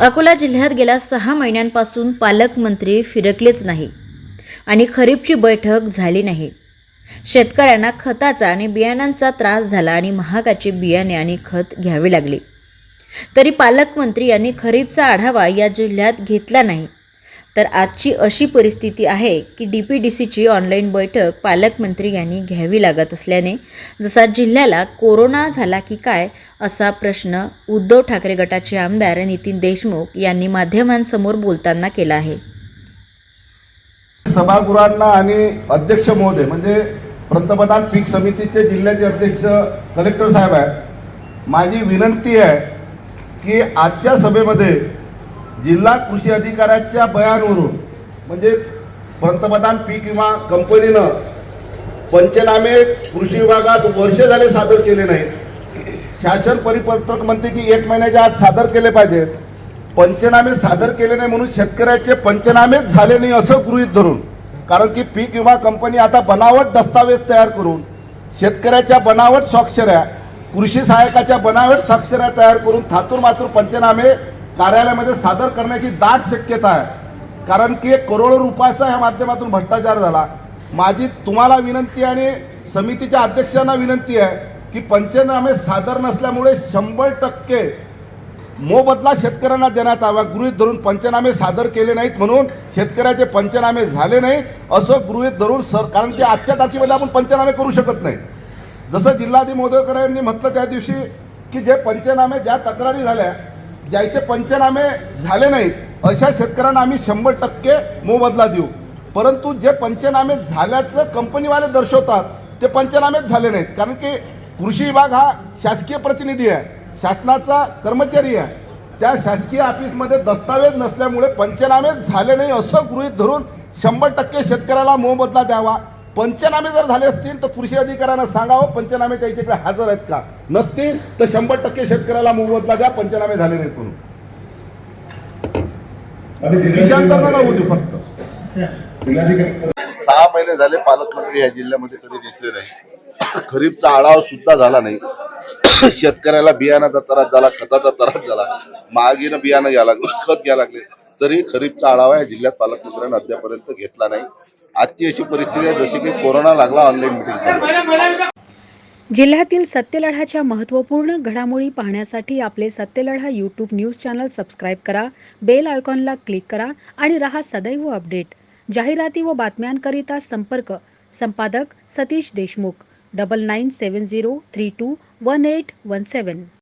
अकोला जिल्ह्यात गेल्या सहा महिन्यांपासून पालकमंत्री फिरकलेच नाही आणि खरीपची बैठक झाली नाही. शेतकऱ्यांना खताचा आणि बियाणांचा त्रास झाला आणि महागाचे बियाणे आणि खत घ्यावे लागले. तरी पालकमंत्री यांनी खरीपचा आढावा या जिल्ह्यात घेतला नाही. तर आजची अशी परिस्थिती आहे की डी पी डी सीची ऑनलाईन बैठक पालकमंत्री यांनी घ्यावी लागत असल्याने जसा जिल्ह्याला कोरोना झाला की काय असा प्रश्न उद्धव ठाकरे गटाचे आमदार नितीन देशमुख यांनी माध्यमांसमोर बोलताना केला आहे. सभागृहांना आणि अध्यक्ष महोदय म्हणजे पंतप्रधान पीक समितीचे जिल्ह्याचे अध्यक्ष कलेक्टर साहेब आहे माझी विनंती आहे की आजच्या सभेमध्ये जिल्हा कृषी अधिकाऱ्याच्या बयानवरून म्हणजे पंतप्रधान पीक विमा कंपनीनं पंचनामे कृषी विभागात वर्ष झाले सादर केले नाहीत. शासन परिपत्रक म्हणते की एक महिन्याच्या आत सादर केले पाहिजेत पंचनामे सादर केले नाही म्हणून शेतकऱ्याचे पंचनामेच झाले नाही असं गृहीत धरून कारण की पीक विमा कंपनी आता बनावट दस्तावेज तयार करून शेतकऱ्याच्या बनावट स्वाक्षऱ्या कृषी सहायकाच्या बनावट स्वाक्षऱ्या तयार करून थातूर मातूर पंचनामे कार्यालयामध्ये सादर करण्याची दाट शक्यता आहे. कारण की एक करोडो रुपयाचा ह्या माध्यमातून भ्रष्टाचार झाला. माझी तुम्हाला विनंती आणि समितीच्या अध्यक्षांना विनंती आहे की पंचनामे सादर नसल्यामुळे शंभर टक्के मोबदला शेतकऱ्यांना देण्यात यावा. गृहित धरून पंचनामे सादर केले नाहीत म्हणून शेतकऱ्याचे पंचनामे झाले नाहीत असं गृहित धरून सर कारण की आजच्या तारखेमध्ये आपण पंचनामे करू शकत नाही. जसं जिल्हाधिकारी यांनी म्हटलं त्या दिवशी की जे पंचनामे ज्या तक्रारी झाल्या ज्याचे पंचनामे झाले नाहीत अशा शेतकऱ्यांना आम्ही शंभर टक्के मोबदला देऊ. परंतु जे पंचनामे झाल्याचं कंपनीवाले दर्शवतात ते पंचनामेच झाले नाहीत. कारण की कृषी विभाग हा शासकीय प्रतिनिधी आहे शासनाचा कर्मचारी आहे. त्या शासकीय ऑफिसमध्ये दस्तावेज नसल्यामुळे पंचनामेच झाले नाही असं गृहीत धरून शंभर टक्के शेतकऱ्याला मोबदला द्यावा. पंचनामे जर झाले असतील तर कृषी अधिकाऱ्यांना सांगावं पंचनामे त्याच्याकडे हजर आहेत का? नसतील तर शंभर टक्के शेतकऱ्याला मोबदला द्या पंचनामे झाले नाहीत म्हणून. नका होऊ फक्त. सहा महिने झाले पालकमंत्री या जिल्ह्यामध्ये कधी दिसले नाही. खरीपचा आढावा सुद्धा झाला नाही. शेतकऱ्याला बियाणाचा त्रास झाला खताचा त्रास झाला. महागीनं बियाणं घ्यायला लागलं खत घ्यायला लागले. तरी खरीपचा आढावा या जिल्ह्यात पालकमंत्र्यांनी अद्यापर्यंत घेतला नाही. आजची अशी परिस्थिती आहे जशी की कोरोना लागला ऑनलाईन मिटिंग जिल्ह्यातील सत्यलढाच्या महत्त्वपूर्ण घडामोडी पाहण्यासाठी आपले Satyaladha YouTube news channel subscribe करा बेल आयकॉनला क्लिक करा आणि रहा सदैव अपडेट जाहिराती व बातम्यांकरिता संपर्क. संपादक Satish Deshmukh. Double nine seven zero three two one eight one seven